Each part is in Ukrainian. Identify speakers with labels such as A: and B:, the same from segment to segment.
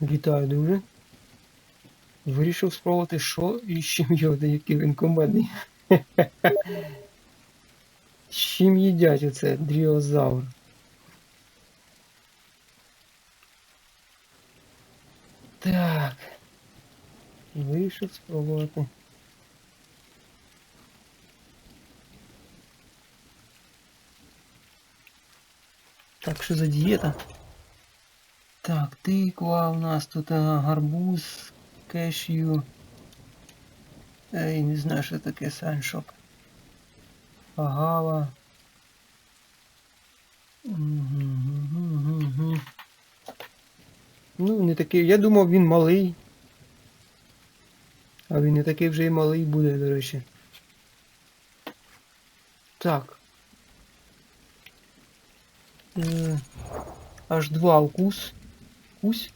A: Вітаю, друже. Вирішив спробувати, що і з чим йоди, який він комедний. З чим їдять оце дріозавр? Так. Вирішив спробувати. Так, що за дієта? Так, тиква у нас тут гарбуз, кешю. Ей, не знаю, що таке саншок. Агава. Ну, не такий. Я думав він малий. А він не такий вже і малий буде, до речі. Так. Е, аж два укус. Кусь?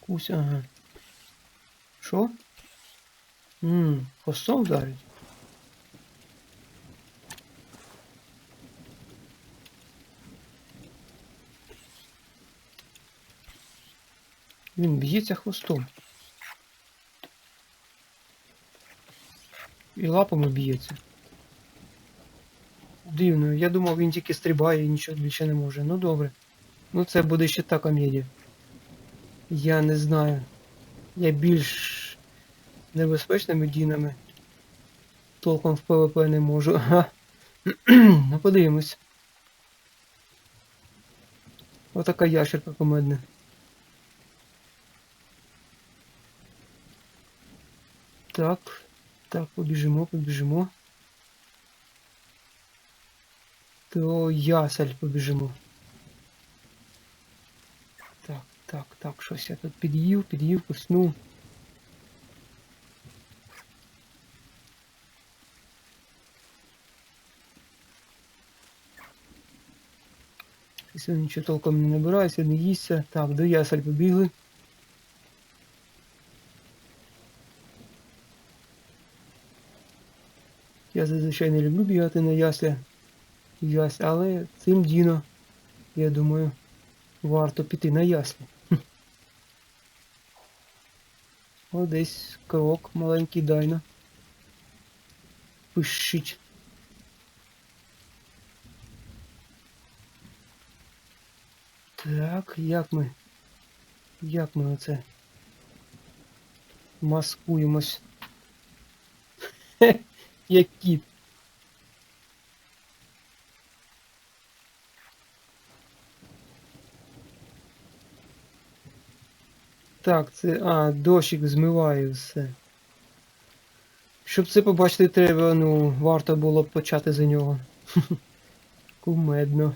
A: Кусь, ага. Що? Ммм, хвостом вдарить? Він б'ється хвостом. І лапами б'ється. Дивно, я думав він тільки стрибає і нічого більше не може. Ну добре. Ну це буде ще та комедія. Я не знаю. Я більш небезпечними дінами толком в ПВП не можу. Ага. ну подивимось. Отака ящерка комедна. Так, так, побіжимо, побіжимо. То ясель побіжимо. Так, так, щось я тут під'їв, під'їв, поснув. Сьогодні нічого толком не набирається, не їсться. Так, до ясель побігли. Я зазвичай не люблю бігати на ясля. Ясь, але цим діно, я думаю, варто піти на яслі. О, десь крок маленький дайно. Пишіть. Так, як ми? Як ми оце? Маскуємось. Хе, як кіт. Так, це... А, дощик змиває все. Щоб це побачити треба, ну, варто було б почати за нього. Кумедно.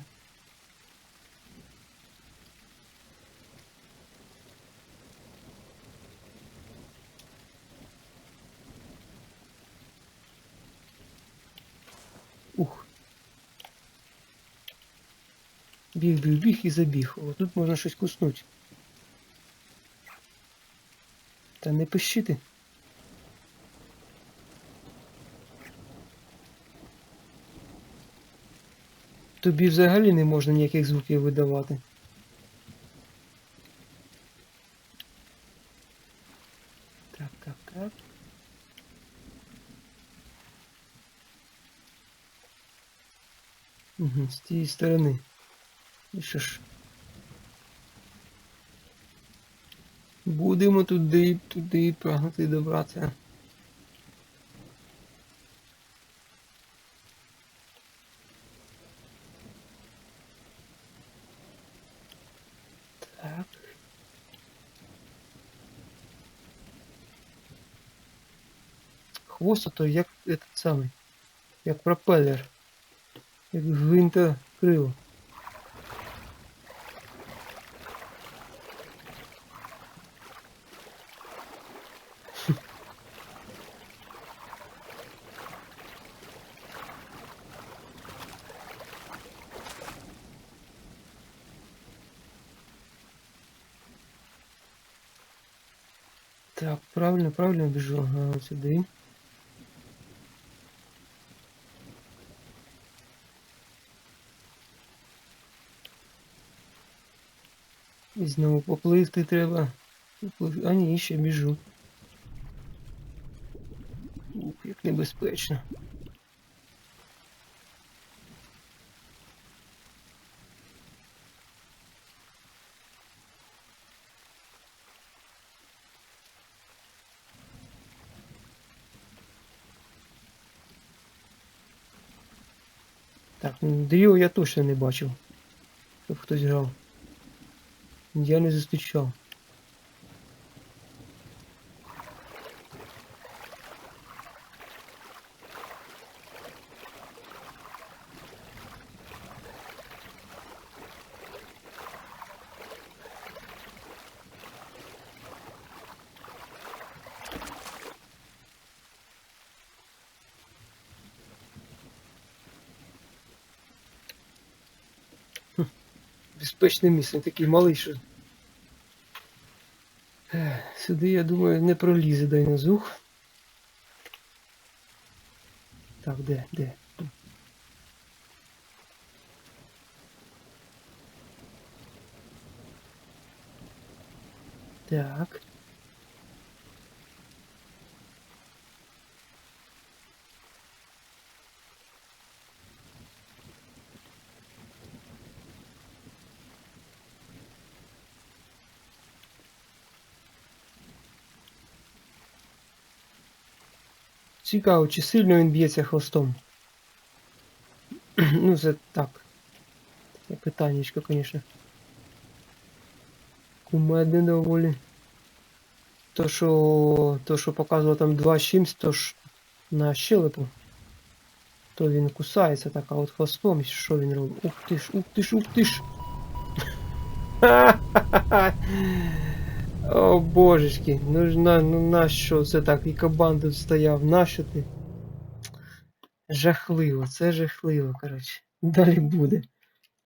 A: Ух. Біг, біг, біг і забіг. О, тут можна щось куснути. Та не пищити. Тобі взагалі не можна ніяких звуків видавати. Так, так, так. Угу, з тієї сторони. І що ж? Будемо туди, туди прагнути добратися. Так. Хвост то як этот самий. Як пропелер. Як гвинта крило. Так, правильно, правильно біжу. Ага, сюди. І знову попливти треба. А ні, ще біжу. Ух, як небезпечно. Так, Дріо я точно не бачив. Щоб хтось грав. Я не зустрічав. Безпечне місце, такий малий, що. Сюди, я думаю, не пролізе дайнозух. Так, де, де? Так. Цікаво, чи сильно він б'ється хвостом. ну, це так. Таке питаннячко, звісно. Кумедне доволі. То, що. То, що показувало там 2 з чимсь, то ж на щелепу. То він кусається так, а от хвостом, що він робить? Ух ти ж, ух ти ж, ух ти ж. О божечки, ну на, ну нащо це так? І кабан тут стояв, нащо ти? Жахливо, це жахливо, коротше. Далі буде.